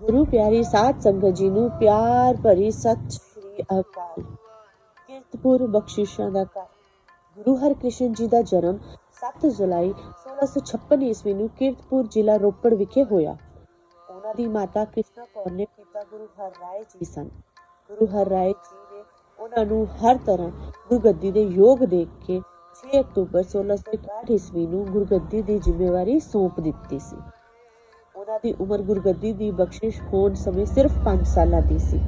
ਗੁਰੂ ਪਿਆਰੀ ਸਾਧ ਸੰਗਤ ਜੀ ਨੂੰ ਪਿਆਰ ਭਰੀ ਸਤਿ ਸ੍ਰੀ ਅਕਾਲ। ਕੀਰਤਪੁਰ ਬਖਸ਼ਿਸ਼ਾਂ ਦਾ ਘਰ। ਗੁਰੂ ਹਰਕ੍ਰਿਸ਼ਨ ਜੀ ਦਾ ਜਨਮ 7 ਜੁਲਾਈ 1656 ਈਸਵੀ ਨੂੰ ਕੀਰਤਪੁਰ ਜ਼ਿਲ੍ਹਾ ਰੋਪੜ ਵਿਖੇ ਹੋਇਆ। ਉਹਨਾਂ ਦੀ ਮਾਤਾ ਕ੍ਰਿਸ਼ਨਾ ਕੌਰ ਨੇ ਪਿਤਾ ਗੁਰੂ ਹਰ ਰਾਏ ਜੀ ਸਨ। ਗੁਰੂ ਹਰ ਰਾਏ ਜੀ ਨੇ ਉਹਨਾਂ ਨੂੰ ਹਰ ਤਰ੍ਹਾਂ ਗੁਰਗੱਦੀ ਦੇ ਯੋਗ ਦੇਖ ਕੇ 6 ਅਕਤੂਬਰ 1661 ਈਸਵੀ ਨੂੰ ਗੁਰਗੱਦੀ ਦੀ ਜ਼ਿੰਮੇਵਾਰੀ ਸੌਂਪ ਦਿੱਤੀ ਸੀ। ਉਹਨਾਂ ਦੀ ਉਮਰ ਗੁਰਗੱਦੀ ਦੀ ਬਖਸ਼ਿਸ਼ ਹੋਣ ਸਮੇਂ ਸਿਰਫ 5 ਸਾਲਾਂ ਦੀ ਸੀ।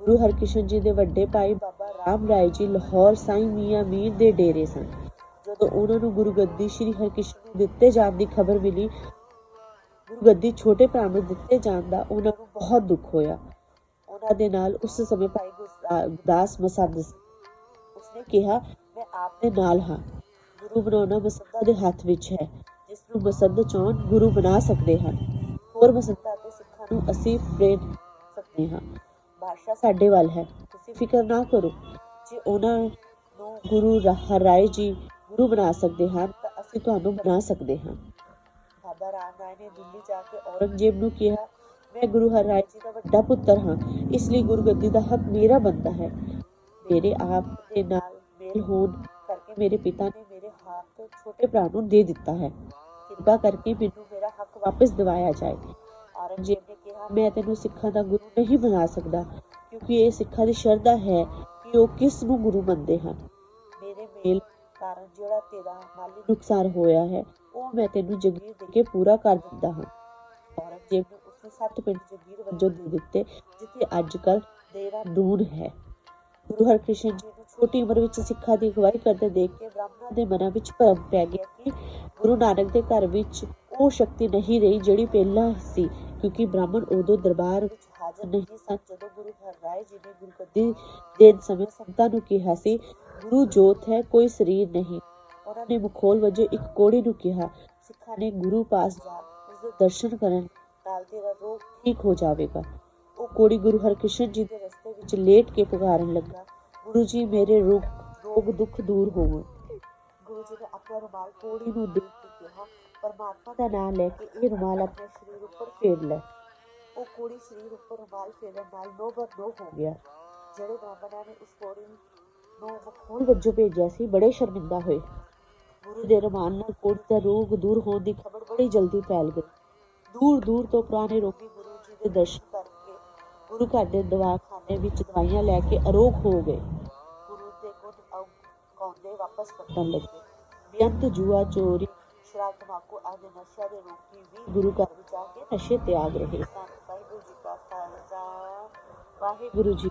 ਗੁਰੂ ਹਰਕ੍ਰਿਸ਼ਨ ਜੀ ਦੇ ਵੱਡੇ ਭਾਈ ਬਾਬਾ ਰਾਮ ਰਾਏ ਜੀ ਲਾਹੌਰ ਸਾਈਂ ਮੀਆਂ ਮੀਰ ਦੇ ਡੇਰੇ ਸਨ। ਜਦੋਂ ਉਹਨਾਂ ਨੂੰ ਗੁਰਗੱਦੀ ਸ੍ਰੀ ਹਰਕ੍ਰਿਸ਼ਨ ਨੂੰ ਦਿੱਤੇ ਜਾਣ ਦੀ ਖਬਰ ਮਿਲੀ, ਗੁਰਗੱਦੀ ਛੋਟੇ ਭਰਾ ਨੂੰ ਦਿੱਤੇ ਜਾਣ ਦਾ ਉਹਨਾਂ ਨੂੰ ਬਹੁਤ ਦੁੱਖ ਹੋਇਆ। ਉਹਨਾਂ ਦੇ ਨਾਲ ਉਸ ਸਮੇਂ ਭਾਈ ਗੁਰਦਾਸ ਮਸੰਦ ਸੀ, ਉਸਨੇ ਕਿਹਾ, ਮੈਂ ਆਪ ਦੇ ਨਾਲ ਹਾਂ। ਗੁਰੂ ਬਣਾਉਣਾ ਮਸੰਦਾ ਦੇ ਹੱਥ ਵਿੱਚ ਹੈ। ਜਿਸ ਨੂੰ ਮਸੰਦ ਚਾਹੁਣ ਗੁਰੂ ਬਣਾ ਸਕਦੇ ਹਨ। ਹੋਰ ਮਸੰਦਾਂ ਅਤੇ ਸਿੱਖਾਂ ਨੂੰ ਅਸੀਂ ਪ੍ਰੇਰ ਸਕਦੇ ਹਾਂ। ਬਾਦਸ਼ਾਹ ਸਾਡੇ ਵੱਲ ਹੈ, ਤੁਸੀਂ ਫਿਕਰ ਨਾ ਕਰੋ। ਜੇ ਉਹਨਾਂ ਨੂੰ ਗੁਰੂ ਰਾ- ਰਾਏ ਜੀ ਗੁਰੂ ਬਣਾ ਸਕਦੇ ਹਨ, ਤਾਂ ਅਸੀਂ ਤੁਹਾਨੂੰ ਬਣਾ ਸਕਦੇ ਹਾਂ। ਬਾਬਾ ਰਾਮ ਰਾਏ ਨੇ ਦਿੱਲੀ ਜਾ ਕੇ ਔਰੰਗਜ਼ੇਬ ਨੂੰ ਕਿਹਾ, ਮੈਂ ਗੁਰੂ ਹਰਰਾਏ ਜੀ ਦਾ ਵੱਡਾ ਪੁੱਤਰ ਹਾਂ, ਇਸ ਲਈ ਗੁਰਗੱਦੀ ਦਾ ਹੱਕ ਮੇਰਾ ਬਣਦਾ ਹੈ। ਮੇਰੇ ਆਪ ਦੇ ਨਾਲ ਮੇਲ ਹੋਣ ਕਰਕੇ ਮੇਰੇ ਪਿਤਾ ਨੇ ਮੇਰੇ ਹੱਥ ਛੋਟੇ ਭਰਾ ਨੂੰ ਦੇ ਦਿੱਤਾ ਹੈ। ਕਿਰਪਾ ਕਰਕੇ ਮੈਨੂੰ ਮੇਰਾ ਹੱਕ ਵਾਪਸ ਦਿਵਾਇਆ ਜਾਏ। ਔਰੰਗਜ਼ੇਬ ਨੇ ਕਿਹਾ, ਮੈਂ ਤੈਨੂੰ ਸਿੱਖਾਂ ਦਾ ਗੁਰੂ ਨਹੀਂ ਬਣਾ ਸਕਦਾ, ਕਿਉਂਕਿ ਇਹ ਸਿੱਖਾਂ ਦੀ ਸ਼ਰਧਾ ਹੈ ਕਿ ਉਹ ਕਿਸ ਨੂੰ ਗੁਰੂ ਮੰਨਦੇ ਹਨ। ਮੇਰੇ ਮੇਲ ਕਾਰਨ ਜਿਹੜਾ ਤੇਰਾ ਮਾਲੀ ਨੁਕਸਾਨ ਹੋਇਆ ਹੈ, ਉਹ ਮੈਂ ਤੈਨੂੰ ਜਗੀਰ ਦੇ ਕੇ ਪੂਰਾ ਕਰ ਦਿੰਦਾ ਹਾਂ। ਔਰੰਗਜ਼ੇਬ ਨੇ ਉਸਨੂੰ ਸੱਤ ਪਿੰਡ ਜਗੀਰ ਵਜੋਂ ਦੇ ਦਿੱਤੇ, ਜਿੱਥੇ ਅੱਜ ਕੱਲ ਦੇਹਰਾਦੂਨ ਹੈ। ਗੁਰੂ ਹਰਕ੍ਰਿਸ਼ਨ ਜੀ ਨੂੰ ਛੋਟੀ ਉਮਰ ਵਿੱਚ ਸਿੱਖਾਂ ਦੀ ਅਗਵਾਈ ਕਰਦੇ ਦੇਖ ਕੇ ਬ੍ਰਾਹਮਣਾਂ ਦੇ ਮਨਾਂ ਵਿੱਚ ਭਰਮ ਪੈ ਗਿਆ ਕਿ ਗੁਰੂ ਨਾਨਕ ਦੇ ਘਰ ਵਿੱਚ ਉਹ ਸ਼ਕਤੀ ਨਹੀਂ ਰਹੀ ਜਿਹੜੀ ਪਹਿਲਾਂ ਸੀ, ਕਿਉਂਕਿ ਬ੍ਰਾਹਮਣ ਉਦੋਂ ਦਰਬਾਰ ਵਿੱਚ ਹਾਜ਼ਰ ਨਹੀਂ ਸਨ। ਜਦੋਂ ਗੁਰੂ ਹਰਰਾਏ ਜੀ ਨੇ ਗੁਰਗੱਦੀ ਦੇਣ ਸਮੇਂ ਸੰਤਾਂ ਨੂੰ ਕਿਹਾ ਸੀ, ਗੁਰੂ ਜੋਤ ਹੈ, ਕੋਈ ਸਰੀਰ ਨਹੀਂ। ਉਹਨਾਂ ਨੇ ਮੁਖੋਲ ਵਜੋਂ ਇੱਕ ਕੋੜੀ ਨੂੰ ਕਿਹਾ, ਸਿੱਖਾਂ ਨੇ ਗੁਰੂ ਪਾਸ ਜਾ ਉਸ ਦੇ ਦਰਸ਼ਨ ਕਰਨ ਨਾਲ ਤੇਰਾ ਰੋਗ ਠੀਕ ਹੋ ਜਾਵੇਗਾ। ਉਹ ਕੋੜੀ ਗੁਰੂ ਹਰਕ੍ਰਿਸ਼ਨ ਜੀ ਦੇ ਰਸਤੇ ਵਿੱਚ ਲੇਟ ਕੇ ਪੁਕਾਰਨ ਲੱਗਾ, ਗੁਰੂ ਜੀ, ਮੇਰੇ ਰੋਗ ਰੋਗ ਦੁੱਖ ਦੂਰ ਹੋਵੋ। ਗੁਰੂ ਜੀ ਨੇ ਆਪਣਾ ਰੁਮਾਲ ਕੋੜੀ ਨੂੰ ਦੇ ਕੇ ਕਿਹਾ, ਪਰਮਾਤਮਾ ਦਾ ਨਾਮ ਲੈ ਕੇ ਇਹ ਰੁਮਾਲ ਆਪਣੇ ਸਰੀਰ ਉੱਪਰ ਫੇਰ ਲੈ। ਉਹ ਕੋੜੀ ਸਰੀਰ ਉੱਪਰ ਰੁਮਾਲ ਫੇਰਨ ਨਾਲ ਨੋ ਬਰ ਨੋ ਹੋ ਗਿਆ। ਜਿਹੜੇ ਬ੍ਰਾਹਮਣਾਂ ਨੇ ਉਸ ਕੋੜੀ ਨੂੰ ਮਖੌਲ ਵਜੋਂ ਭੇਜਿਆ ਸੀ, ਬੜੇ ਸ਼ਰਮਿੰਦਾ ਹੋਏ। ਗੁਰੂ ਦੇ ਰੁਮਾਲ ਨਾਲ ਕੋੜੀ ਦਾ ਰੋਗ ਦੂਰ ਹੋਣ ਦੀ ਖਬਰ ਬੜੀ ਜਲਦੀ ਫੈਲ ਗਈ। ਦੂਰ ਦੂਰ ਤੋਂ ਪੁਰਾਣੇ ਰੋਗੀ ਗੁਰੂ ਜੀ ਦੇ ਦਰਸ਼ਨ ਕਰਕੇ ਗੁਰੂ ਘਰ ਦੇ ਦਵਾਖਾਨੇ ਵਿੱਚ ਦਵਾਈਆਂ ਲੈ ਕੇ ਅਰੋਗ ਹੋ ਗਏ। ਗੁਰੂ ਦੇ ਗੁਣ ਅਉ- ਵਾਪਸ ਪਟਣ ਲੱਗੇ। ਬੇਅੰਤ ਜੂਆ ਚੋਰੀ। ਸ਼ਰਾਬ ਤਮਾਕੂ ਆਦਿ ਨਸ਼ਿਆਂ ਦੇ ਰੋਗੀ ਵੀ ਗੁਰੂ ਘਰ ਵਿੱਚ ਆ ਕੇ ਨਸ਼ੇ ਤਿਆਗ ਰਹੇ। ਸਨ ਵਾਹਿਗੁਰੂ ਜੀ ਕਾ ਖਾਲਸਾ। ਵਾਹਿਗੁਰੂ ਜੀ